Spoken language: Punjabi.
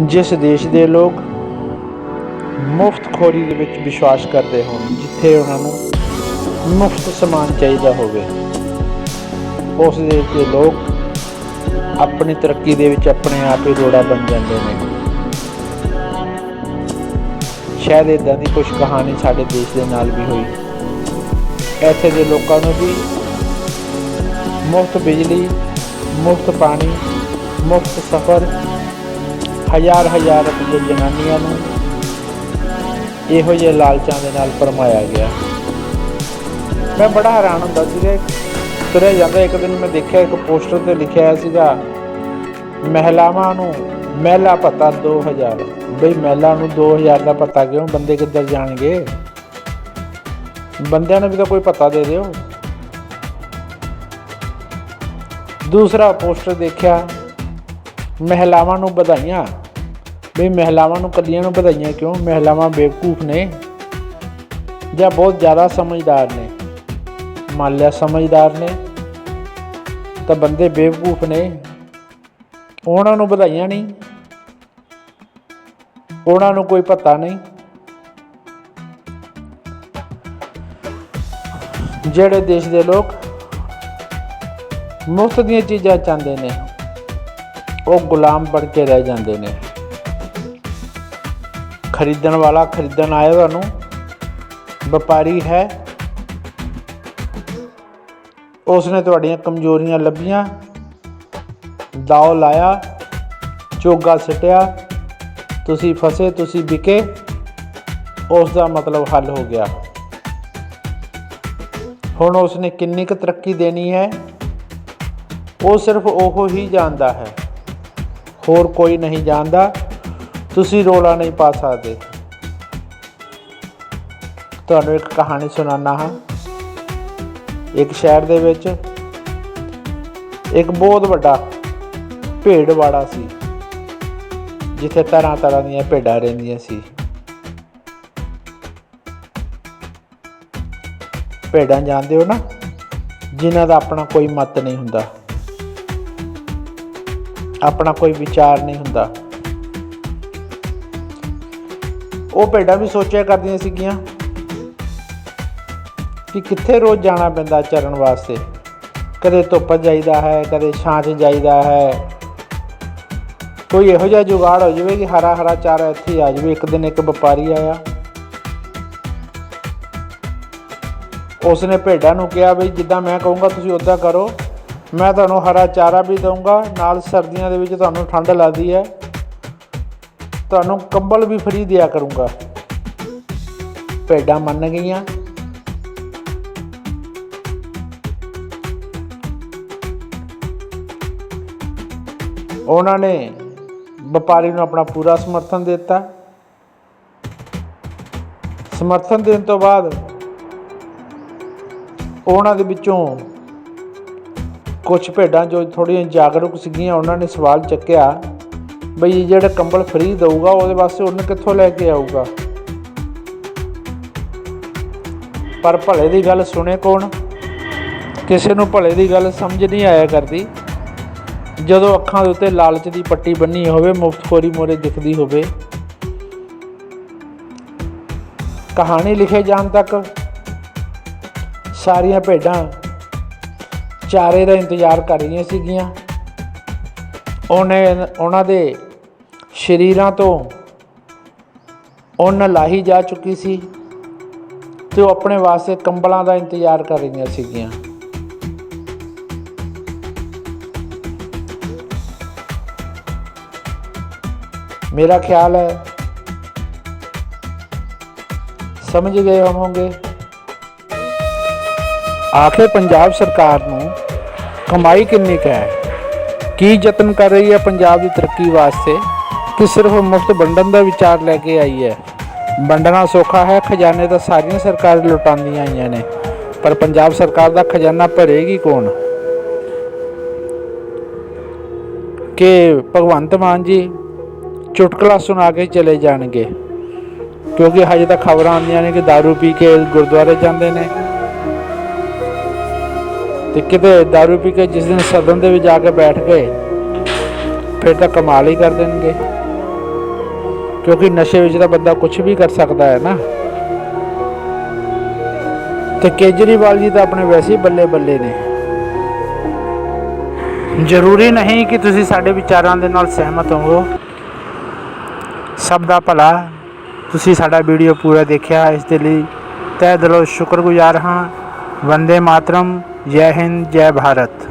ਜਿਸ ਦੇਸ਼ ਦੇ ਲੋਕ ਮੁਫਤ ਖੋਰੀ ਦੇ ਵਿੱਚ ਵਿਸ਼ਵਾਸ ਕਰਦੇ ਹੋਣ, ਜਿੱਥੇ ਉਹਨਾਂ ਨੂੰ ਮੁਫਤ ਸਮਾਨ ਚਾਹੀਦਾ ਹੋਵੇ, ਉਸ ਦੇਸ਼ ਦੇ ਲੋਕ ਆਪਣੀ ਤਰੱਕੀ ਦੇ ਵਿੱਚ ਆਪਣੇ ਆਪ ਹੀ ਰੋੜਾ ਬਣ ਜਾਂਦੇ ਨੇ। ਸ਼ਾਇਦ ਇਦਾਂ ਦੀ ਕੁਝ ਕਹਾਣੀ ਸਾਡੇ ਦੇਸ਼ ਦੇ ਨਾਲ ਵੀ ਹੋਈ। ਇੱਥੇ ਦੇ ਲੋਕਾਂ ਨੂੰ ਵੀ ਮੁਫਤ ਬਿਜਲੀ, ਮੁਫਤ ਪਾਣੀ, ਮੁਫਤ ਸਫ਼ਰ ਹਜ਼ਾਰ ਹਜ਼ਾਰ ਰੁਪਏ ਜਨਾਨੀਆਂ ਨੂੰ ਇਹੋ ਜਿਹੇ ਲਾਲਚਾਂ ਦੇ ਨਾਲ ਫਰਮਾਇਆ ਗਿਆ। ਮੈਂ ਬੜਾ ਹੈਰਾਨ ਹੁੰਦਾ ਸੀਗਾ ਤੁਰਿਆ ਜਾਂਦਾ, ਇੱਕ ਦਿਨ ਮੈਂ ਦੇਖਿਆ, ਇੱਕ ਪੋਸਟਰ ਤੇ ਲਿਖਿਆ ਹੋਇਆ ਸੀਗਾ, ਮਹਿਲਾਵਾਂ ਨੂੰ ਮਹਿਲਾ ਭੱਤਾ 2000 ਬਈ ਮਹਿਲਾ ਨੂੰ 2000 ਦਾ ਪਤਾ ਕਿਉਂ? ਬੰਦੇ ਕਿੱਧਰ ਜਾਣਗੇ? ਬੰਦਿਆਂ ਨੂੰ ਵੀ ਤਾਂ ਕੋਈ ਪਤਾ ਦੇ ਦਿਓ। ਦੂਸਰਾ ਪੋਸਟਰ ਦੇਖਿਆ, ਮਹਿਲਾਵਾਂ ਨੂੰ ਵਧਾਈਆਂ। ਵੀ ਮਹਿਲਾਵਾਂ ਨੂੰ ਕੱਲੀਆਂ ਨੂੰ ਵਧਾਈਆਂ ਕਿਉਂ? ਮਹਿਲਾਵਾਂ ਬੇਵਕੂਫ ਨੇ ਜਾਂ ਬਹੁਤ ਜ਼ਿਆਦਾ ਸਮਝਦਾਰ ਨੇ? ਮੰਨ ਲਿਆ ਸਮਝਦਾਰ ਨੇ, ਤਾਂ ਬੰਦੇ ਬੇਵਕੂਫ ਨੇ। ਉਹਨਾਂ ਨੂੰ ਵਧਾਈਆਂ ਨਹੀਂ। ਉਹਨਾਂ ਨੂੰ ਕੋਈ ਪਤਾ ਨਹੀਂ। ਜਿਹੜੇ ਦੇਸ਼ ਦੇ ਲੋਕ ਮੁਫਤ ਦੀਆਂ ਚੀਜ਼ਾਂ ਚਾਹੁੰਦੇ ਨੇ, ਉਹ ਗੁਲਾਮ ਬਣ ਕੇ ਰਹਿ ਜਾਂਦੇ ਨੇ। ਖਰੀਦਣ ਵਾਲਾ ਖਰੀਦਣ ਆਇਆ ਤੁਹਾਨੂੰ ਵਪਾਰੀ ਹੈ। ਉਸਨੇ ਤੁਹਾਡੀਆਂ ਕਮਜ਼ੋਰੀਆਂ ਲੱਭੀਆਂ। ਦਾਅ ਲਾਇਆ। ਚੋਗਾ ਸਟਿਆ। ਤੁਸੀਂ ਫਸੇ, ਤੁਸੀਂ ਵਿਕੇ। ਉਸ ਦਾ ਮਤਲਬ ਹੱਲ ਹੋ ਗਿਆ। ਹੁਣ ਉਸਨੇ ਕਿੰਨੀ ਕੁ ਤਰੱਕੀ ਦੇਣੀ ਹੈ? ਉਹ ਸਿਰਫ ਉਹ ਹੀ ਜਾਣਦਾ ਹੈ। ਹੋਰ ਕੋਈ ਨਹੀਂ ਜਾਣਦਾ। ਤੁਸੀਂ ਰੋਲਾ ਨਹੀਂ ਪਾ ਸਕਦੇ। ਤੁਹਾਨੂੰ ਇੱਕ ਕਹਾਣੀ ਸੁਣਾਉਣਾ ਹਾਂ। ਇੱਕ ਸ਼ਹਿਰ ਦੇ ਵਿੱਚ ਇੱਕ ਬਹੁਤ ਵੱਡਾ ਭੇਡਵਾੜਾ ਸੀ, ਜਿੱਥੇ ਤਰ੍ਹਾਂ ਤਰ੍ਹਾਂ ਦੀਆਂ ਭੇਡਾਂ ਰਹਿੰਦੀਆਂ ਸੀ। ਭੇਡਾਂ ਜਾਣਦੇ ਹੋ ਨਾ, ਜਿਨ੍ਹਾਂ ਦਾ ਆਪਣਾ ਕੋਈ ਮਤ ਨਹੀਂ ਹੁੰਦਾ। ਆਪਣਾ ਕੋਈ ਵਿਚਾਰ ਨਹੀਂ ਹੁੰਦਾ। ਉਹ ਭੇਡਾਂ ਵੀ ਸੋਚਿਆ ਕਰਦੀਆਂ ਸੀਗੀਆਂ ਕਿ ਕਿੱਥੇ ਰੋਜ਼ ਜਾਣਾ ਪੈਂਦਾ ਚਰਨ ਵਾਸਤੇ। ਕਦੇ ਧੁੱਪ ਜਾਈਦਾ ਹੈ, ਕਦੇ ਛਾਂ 'ਚ ਜਾਈਦਾ ਹੈ। ਕੋਈ ਇਹੋ ਜਿਹਾ ਜੁਗਾੜ ਹੋ ਜਾਵੇ ਕਿ ਹਰਾ ਹਰਾ ਚਾਰਾ ਇੱਥੇ ਆ ਜਾਵੇ, ਇੱਕ ਦਿਨ ਇੱਕ ਵਪਾਰੀ ਆਇਆ। ਉਸਨੇ ਭੇਡਾਂ ਨੂੰ ਕਿਹਾ ਵੀ ਜਿੱਦਾਂ ਮੈਂ ਕਹੂੰਗਾ ਤੁਸੀਂ ਉਦਾਂ ਕਰੋ, ਮੈਂ ਤੁਹਾਨੂੰ ਹਰਾ ਚਾਰਾ ਵੀ ਦਊਂਗਾ, ਨਾਲ ਸਰਦੀਆਂ ਦੇ ਵਿੱਚ ਤੁਹਾਨੂੰ ਠੰਡ ਲੱਗਦੀ ਹੈ। ਤੁਹਾਨੂੰ ਕੰਬਲ ਵੀ ਫਰੀ ਦਿਆ ਕਰੂੰਗਾ। ਭੇਡਾਂ ਮੰਨ ਗਈਆਂ। ਉਹਨਾਂ ਨੇ ਵਪਾਰੀ ਨੂੰ ਆਪਣਾ ਪੂਰਾ ਸਮਰਥਨ ਦਿੱਤਾ। ਸਮਰਥਨ ਦੇਣ ਤੋਂ ਬਾਅਦ ਉਹਨਾਂ ਦੇ ਵਿੱਚੋਂ ਕੁਝ ਭੇਡਾਂ ਜੋ ਥੋੜ੍ਹੀਆਂ ਜਾਗਰੂਕ ਸੀਗੀਆਂ, ਉਹਨਾਂ ਨੇ ਸਵਾਲ ਚੱਕਿਆ। ਬਈ ਜਿਹੜਾ ਕੰਬਲ ਫ੍ਰੀ ਦਊਗਾ, ਉਹਦੇ ਵਾਸਤੇ ਉਹਨੇ ਕਿੱਥੋਂ ਲੈ ਕੇ ਆਊਗਾ? ਪਰ ਭਲੇ ਦੀ ਗੱਲ ਸੁਣੇ ਕੌਣ? ਕਿਸੇ ਨੂੰ ਭਲੇ ਦੀ ਗੱਲ ਸਮਝ ਨਹੀਂ ਆਇਆ ਕਰਦੀ। ਜਦੋਂ ਅੱਖਾਂ ਦੇ ਉੱਤੇ ਲਾਲਚ ਦੀ ਪੱਟੀ ਬੰਨੀ ਹੋਵੇ, ਮੁਫਤਖੋਰੀ ਮੋਰੇ ਦਿਖਦੀ ਹੋਵੇ। ਕਹਾਣੀ ਲਿਖੇ ਜਾਣ ਤੱਕ ਸਾਰੀਆਂ ਭੇਡਾਂ ਚਾਰੇ ਦਾ ਇੰਤਜ਼ਾਰ ਕਰ ਰਹੀਆਂ ਸੀਗੀਆਂ। ਉਹਨੇ ਉਹਨਾਂ ਦੇ ਸ਼ਰੀਰਾਂ ਤੋਂ ਉਹਨਾਂ ਲਾਹੀ ਜਾ ਚੁੱਕੀ ਸੀ ਤੇ ਉਹ ਆਪਣੇ ਵਾਸਤੇ ਕੰਬਲਾਂ ਦਾ ਇੰਤਜ਼ਾਰ ਕਰ ਰਹੀਆਂ ਸੀਗੀਆਂ। ਮੇਰਾ ਖਿਆਲ ਹੈ ਸਮਝ ਗਏ ਹੋਵੋਗੇ। ਆਖਿਰ ਪੰਜਾਬ ਸਰਕਾਰ ਨੂੰ ਕਮਾਈ ਕਿੰਨੀ ਕੁ ਹੈ? ਕੀ ਯਤਨ ਕਰ ਰਹੀ ਹੈ ਪੰਜਾਬ ਦੀ ਤਰੱਕੀ ਵਾਸਤੇ? ਕਿ ਸਿਰਫ ਮੁਫਤ ਵੰਡਣ ਦਾ ਵਿਚਾਰ ਲੈ ਕੇ ਆਈ ਹੈ? ਵੰਡਣਾ ਸੌਖਾ ਹੈ, ਖਜ਼ਾਨੇ ਤਾਂ ਸਾਰੀਆਂ ਸਰਕਾਰਾਂ ਲੁਟਾਉਂਦੀਆਂ ਆਈਆਂ ਨੇ, ਪਰ ਪੰਜਾਬ ਸਰਕਾਰ ਦਾ ਖਜ਼ਾਨਾ ਭਰੇਗੀ ਕੌਣ? ਕਿ ਭਗਵੰਤ ਮਾਨ ਜੀ ਚੁਟਕਲਾ ਸੁਣਾ ਕੇ ਚਲੇ ਜਾਣਗੇ, ਕਿਉਂਕਿ ਹਜੇ ਤੱਕ ਖਬਰਾਂ ਆਉਂਦੀਆਂ ਨੇ ਕਿ दारू ਪੀ ਕੇ ਗੁਰਦੁਆਰੇ ਜਾਂਦੇ ਨੇ। ਤੇ ਕਿਤੇ दारू ਪੀ ਕੇ ਜਿਸ ਦਿਨ ਸਦਨ ਦੇ ਵਿੱਚ ਜਾ ਕੇ ਬੈਠ ਗਏ, ਫਿਰ ਤਾਂ ਕਮਾਲ ਹੀ ਕਰ ਦੇਣਗੇ। ਕਿਉਂਕਿ ਨਸ਼ੇ ਵਿੱਚ ਤਾਂ ਬੰਦਾ ਕੁਝ ਵੀ ਕਰ ਸਕਦਾ ਹੈ ਨਾ। ਤੇ ਕੇਜਰੀਵਾਲ ਜੀ ਤਾਂ ਆਪਣੇ ਵੈਸੇ ਹੀ ਬੱਲੇ ਬੱਲੇ ਨੇ। ਜ਼ਰੂਰੀ ਨਹੀਂ ਕਿ ਤੁਸੀਂ ਸਾਡੇ ਵਿਚਾਰਾਂ ਦੇ ਨਾਲ ਸਹਿਮਤ ਹੋਵੋ। ਸਭ ਦਾ ਭਲਾ। ਤੁਸੀਂ ਸਾਡਾ ਵੀਡੀਓ ਪੂਰਾ ਦੇਖਿਆ, ਇਸ ਦੇ ਲਈ ਤਹਿ ਦਿਲੋਂ ਸ਼ੁਕਰਗੁਜ਼ਾਰ ਹਾਂ। ਵੰਦੇ ਮਾਤਰਮ। ਜੈ ਹਿੰਦ ਜੈ ਭਾਰਤ